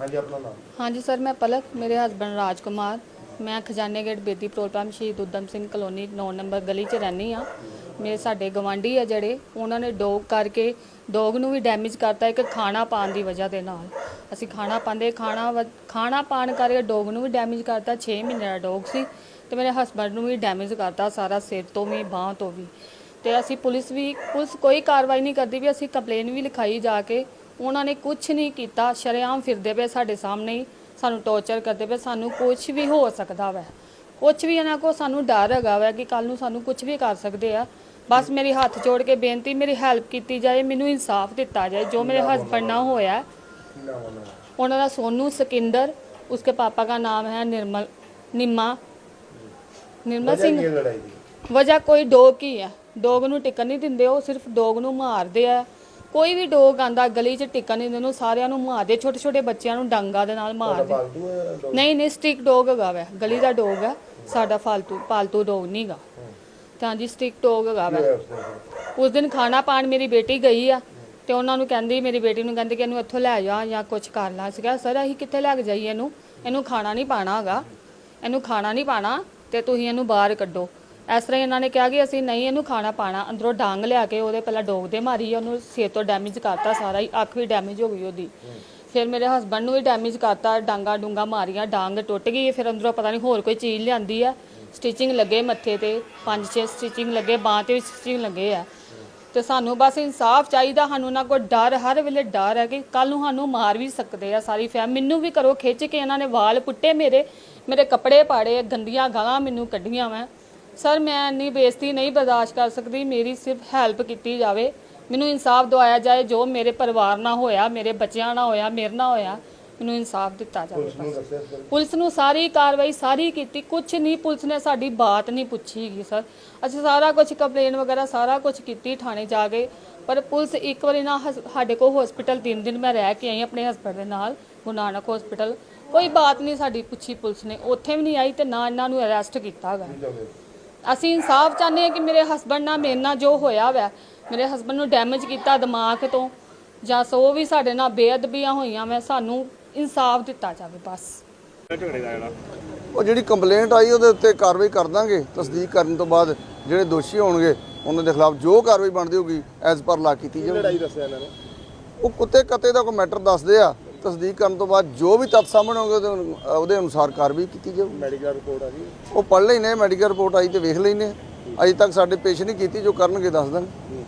ਹਾਂਜੀ, ਆਪਣਾ ਨਾਮ? ਹਾਂਜੀ, ਸਰ, ਮੈਂ ਪਲਕ, ਮੇਰੇ ਹਸਬੰਡ ਰਾਜ ਕੁਮਾਰ ਮੈਂ ਖਜ਼ਾਨੇ ਗੇਟ ਬੇਦੀ ਪ੍ਰੋਗਰਾਮ ਸ਼ਹੀਦ ਉਦਮ ਸਿੰਘ ਕਲੋਨੀ 9 ਨੰਬਰ ਗਲੀ 'ਚ ਰਹਿੰਦੀ ਆ ਮੇਰੇ ਸਾਡੇ ਗਵਾਂਢੀ ਆ ਜਿਹੜੇ, ਉਹਨਾਂ ਨੇ ਡੋਗ ਕਰਕੇ, ਡੋਗ ਨੂੰ ਵੀ ਡੈਮੇਜ ਕਰਤਾ ਇੱਕ ਖਾਣਾ ਪਾਣ ਦੀ ਵਜ੍ਹਾ ਦੇ ਨਾਲ। ਅਸੀਂ ਖਾਣਾ ਪਾਉਂਦੇ, ਖਾਣਾ ਵ- ਖਾਣਾ ਪਾਣ ਕਰਕੇ ਡੋਗ ਨੂੰ ਵੀ ਡੈਮੇਜ ਕਰਤਾ 6 ਮਹੀਨੇ ਦਾ ਡੋਗ ਸੀ ਤੇ ਮੇਰੇ ਹਸਬੰਡ ਨੂੰ ਵੀ ਡੈਮੇਜ ਕਰਤਾ ਸਾਰਾ ਸਿਰ ਤੋਂ ਵੀ, ਬਾਂਹ ਤੋਂ ਵੀ। ਤੇ ਅਸੀਂ ਪੁਲਿਸ ਵੀ, ਪੁਲਿਸ ਕੋਈ ਕਾਰਵਾਈ ਨਹੀਂ ਕਰਦੀ ਵੀ ਅਸੀਂ ਕੰਪਲੇਨ ਵੀ ਲਿਖਾਈ ਜਾ ਕੇ ਉਹਨਾਂ ਨੇ ਕੁਝ ਨਹੀਂ ਕੀਤਾ ਸ਼ਰੇਆਮ ਫਿਰਦੇ ਪਏ ਸਾਡੇ ਸਾਹਮਣੇ ਸਾਨੂੰ ਟੋਰਚਰ ਕਰਦੇ ਪਏ ਸਾਨੂੰ ਕੁਝ ਵੀ ਹੋ ਸਕਦਾ ਵੈ। ਕੁਝ ਵੀ ਇਹਨਾਂ ਕੋ ਸਾਨੂੰ ਡਰ ਹੈਗਾ ਵੈ ਕਿ ਕੱਲ ਨੂੰ ਸਾਨੂੰ ਕੁਝ ਵੀ ਕਰ ਸਕਦੇ ਆ। ਬਸ ਮੇਰੀ ਹੱਥ ਜੋੜ ਕੇ ਬੇਨਤੀ ਮੇਰੀ ਹੈਲਪ ਕੀਤੀ ਜਾਏ ਮੈਨੂੰ ਇਨਸਾਫ ਦਿੱਤਾ ਜਾਏ ਜੋ ਮੇਰੇ ਹਸਬੰਡ ਨਾਲ ਹੋਇਆ। ਉਹਨਾਂ ਦਾ ਸੋਨੂ ਸਕਿੰਦਰ ਉਸਕੇ ਪਾਪਾ ਦਾ ਨਾਮ ਹੈ ਨਿਰਮਲ ਨਿੰਮਾ। ਨਿਰਮਲ ਸਿੰਘ। ਵਜ੍ਹਾ ਕੋਈ ਡੋਗ ਹੀ ਹੈ। ਡੋਗ ਨੂੰ ਟਿਕਣ ਨਹੀਂ ਦਿੰਦੇ ਉਹ ਸਿਰਫ ਡੋਗ ਨੂੰ ਮਾਰਦੇ ਆ। ਕੋਈ ਵੀ ਡੋਗ ਆਂਦਾ ਗਲੀ 'ਚ ਟਿਕਣ ਨਹੀਂ ਦਿੰਦੇ ਸਾਰਿਆਂ ਨੂੰ ਮਾਰਦੇ ਛੋਟੇ ਛੋਟੇ ਬੱਚਿਆਂ ਨੂੰ ਡਾਂਗਾ ਦੇ ਨਾਲ ਮਾਰਦੇ। ਹੈ ਡੋਗ? ਨਹੀਂ ਨਹੀਂ ਸਟਿਕ ਡੋਗ ਹੈਗਾ ਵੈ। ਗਲੀ ਦਾ ਡੋਗ ਹੈ ਸਾਡਾ ਫਾਲਤੂ ਪਾਲਤੂ ਡੋਗ ਨਹੀਂਗਾ ਤਾਂ ਜੀ ਸਟਿਕ ਡੋਗ ਹੈਗਾ ਵੈ। ਹੋਇਆ ਉਸ ਦਿਨ ਉਸ ਦਿਨ ਖਾਣਾ ਪਾਣ ਮੇਰੀ ਬੇਟੀ ਗਈ ਆ ਤੇ ਉਹਨਾਂ ਨੂੰ ਕਹਿੰਦੀ ਮੇਰੀ ਬੇਟੀ ਨੂੰ ਕਹਿੰਦੀ ਕਿ ਇਹਨੂੰ ਇੱਥੋਂ ਲੈ ਜਾ ਜਾਂ ਕੁਝ ਕਰ ਲਾ। ਸੀਗਾ ਸਰ ਅਸੀਂ ਕਿੱਥੇ ਲੈ ਕੇ ਜਾਈਏ ਇਹਨੂੰ? ਇਹਨੂੰ ਖਾਣਾ ਨਹੀਂ ਪਾਣਾ ਹੈਗਾ। ਇਹਨੂੰ ਖਾਣਾ ਨਹੀਂ ਪਾਣਾ ਤੇ ਤੁਸੀਂ ਇਹਨੂੰ ਬਾਹਰ ਕੱਢੋ। ਇਸ ਤਰ੍ਹਾਂ ਹੀ ਇਹਨਾਂ ਨੇ ਕਿਹਾ ਕਿ ਅਸੀਂ ਨਹੀਂ ਇਹਨੂੰ ਖਾਣਾ ਪਾਣਾ, ਅੰਦਰੋਂ ਡਾਂਗ ਲਿਆ ਕੇ ਉਹਦੇ ਪਹਿਲਾਂ ਡੋਗ ਦੇ ਮਾਰੀ ਉਹਨੂੰ ਸਿਰ ਤੋਂ ਡੈਮੇਜ ਕਰਤਾ ਸਾਰਾ ਹੀ, ਅੱਖ ਵੀ ਡੈਮੇਜ ਹੋ ਗਈ ਉਹਦੀ। ਫਿਰ ਮੇਰੇ ਹਸਬੰਡ ਨੂੰ ਵੀ ਡੈਮੇਜ ਕਰਤਾ, ਡਾਂਗਾ ਡੂੰਗਾ ਮਾਰੀਆਂ, ਡਾਂਗ ਟੁੱਟ ਗਈ, ਫਿਰ ਅੰਦਰੋਂ ਪਤਾ ਨਹੀਂ ਹੋਰ ਕੋਈ ਚੀਜ਼ ਲਿਆਂਦੀ ਆ। ਸਟਿਚਿੰਗ ਲੱਗੇ ਮੱਥੇ ਤੇ, ਪੰਜ ਛੇ ਸਟਿਚਿੰਗ ਲੱਗੇ, ਬਾਂਹ ਤੇ ਵੀ ਸਟਿਚਿੰਗ ਲੱਗੇ ਆ। ਤੇ ਸਾਨੂੰ ਬਸ ਇਨਸਾਫ ਚਾਹੀਦਾ, ਸਾਨੂੰ ਨਾ ਕੋਈ ਡਰ, ਹਰ ਵੇਲੇ ਡਰ ਹੈ ਕਿ ਕੱਲ ਨੂੰ ਸਾਨੂੰ ਮਾਰ ਵੀ ਸਕਦੇ ਆ ਸਾਰੀ ਫੈਮ ਮੈਨੂੰ ਵੀ ਕਰੋ ਖਿੱਚ ਕੇ ਇਹਨਾਂ ਨੇ ਵਾਲ ਪੁੱਟੇ ਮੇਰੇ ਮੇਰੇ ਕੱਪੜੇ ਪਾੜੇ, ਗੰਦੀਆਂ ਗਾਲਾਂ ਮੈਨੂੰ ਕੱਢੀਆਂ ਮੈਂ। ਸਰ ਮੈਂ ਇੰਨੀ ਬੇਇੱਜ਼ਤੀ ਨਹੀਂ ਬਰਦਾਸ਼ਤ ਕਰ ਸਕਦੀ ਮੇਰੀ ਸਿਰਫ ਹੈਲਪ ਕੀਤੀ ਜਾਵੇ। ਮੈਨੂੰ ਇਨਸਾਫ ਦਵਾਇਆ ਜਾਏ ਜੋ ਮੇਰੇ ਪਰਿਵਾਰ ਨਾਲ ਹੋਇਆ ਮੇਰੇ ਬੱਚਿਆਂ ਨਾਲ ਹੋਇਆ ਮੇਰੇ ਨਾਲ ਹੋਇਆ ਮੈਨੂੰ ਇਨਸਾਫ ਦਿੱਤਾ ਜਾਵੇ ਪੁਲਿਸ ਨੂੰ? ਪੁਲਿਸ ਸਾਰੀ ਕਾਰਵਾਈ ਸਾਰੀ ਕੀਤੀ ਕੁਝ ਨਹੀਂ ਪੁਲਿਸ ਨੇ ਸਾਡੀ ਬਾਤ ਨਹੀਂ ਪੁੱਛੀਗੀ ਸਰ। ਅਸੀਂ ਸਾਰਾ ਕੁਝ ਕੰਪਲੇਨ ਵਗੈਰਾ ਸਾਰਾ ਕੁਝ ਕੀਤੀ ਥਾਣੇ ਜਾ ਕੇ ਪਰ ਪੁਲਿਸ ਇੱਕ ਵਾਰੀ ਨਾ ਹਸ- ਸਾਡੇ ਕੋਲ ਹਸਪੀਟਲ ਤਿੰਨ ਦਿਨ ਮੈਂ ਰਹਿ ਕੇ ਆਈ ਆਪਣੇ ਹਸਬੰਡ ਦੇ ਨਾਲ ਗੁਰੂ ਨਾਨਕ ਹਸਪੀਟਲ ਕੋਈ ਬਾਤ ਨਹੀਂ ਸਾਡੀ ਪੁੱਛੀ ਪੁਲਿਸ ਨੇ ਉੱਥੇ ਵੀ ਨਹੀਂ ਆਈ ਤੇ ਨਾ ਇਹਨਾਂ ਨੂੰ ਅਰੈਸਟ ਕੀਤਾ ਗਾ? ਅਸੀਂ ਇਨਸਾਫ ਚਾਹੁੰਦੇ ਹਾਂ ਕਿ ਮੇਰੇ ਹਸਬੰਡ ਨਾਲ ਮੇਰੇ ਨਾਲ ਜੋ ਹੋਇਆ ਵੈ ਮੇਰੇ ਹਸਬੰਡ ਨੂੰ ਡੈਮੇਜ ਕੀਤਾ ਦਿਮਾਗ ਤੋਂ ਜਾਂ ਸੋ ਵੀ ਸਾਡੇ ਨਾਲ ਬੇਅਦਬੀਆਂ ਹੋਈਆਂ ਵੈ ਸਾਨੂੰ ਇਨਸਾਫ ਦਿੱਤਾ ਜਾਵੇ ਬਸ। ਉਹ ਜਿਹੜੀ ਕੰਪਲੇਂਟ ਆਈ ਉਹਦੇ ਉੱਤੇ ਕਾਰਵਾਈ ਕਰ ਦਾਂਗੇ ਤਸਦੀਕ ਕਰਨ ਤੋਂ ਬਾਅਦ ਜਿਹੜੇ ਦੋਸ਼ੀ ਹੋਣਗੇ ਉਹਨਾਂ ਦੇ ਖਿਲਾਫ ਜੋ ਕਾਰਵਾਈ ਬਣਦੀ ਹੋਗੀ ਐਜ਼ ਪਰ ਲਾ ਕੀਤੀ ਜਾਵੇ ਲੜਾਈ ਦੱਸਿਆ ਇਹਨਾਂ ਨੇ? ਉਹ ਕੁੱਤੇ ਕੱਤੇ ਦਾ ਕੋਈ ਮੈਟਰ ਦੱਸਦੇ ਆ ਤਸਦੀਕ ਕਰਨ ਤੋਂ ਬਾਅਦ ਜੋ ਵੀ ਤੱਥ ਸਾਹਮਣੇ ਹੋਣਗੇ ਉਹਦੇ ਅਨੁ- ਉਹਦੇ ਅਨੁਸਾਰ ਕਾਰਵਾਈ ਕੀਤੀ ਜਾਊਗੀ। ਮੈਡੀਕਲ ਰਿਪੋਰਟ ਆ ਗਈ ਉਹ ਪੜ੍ਹ ਲੈਨੇ ਮੈਡੀਕਲ ਰਿਪੋਰਟ ਆਈ ਤੇ ਵੇਖ ਲੈਨੇ ਅਜੇ ਤੱਕ ਸਾਡੇ ਪੇਸ਼ ਨਹੀਂ ਕੀਤੀ ਜੋ ਕਰਨਗੇ ਦੱਸ ਦਾਂਗੇ।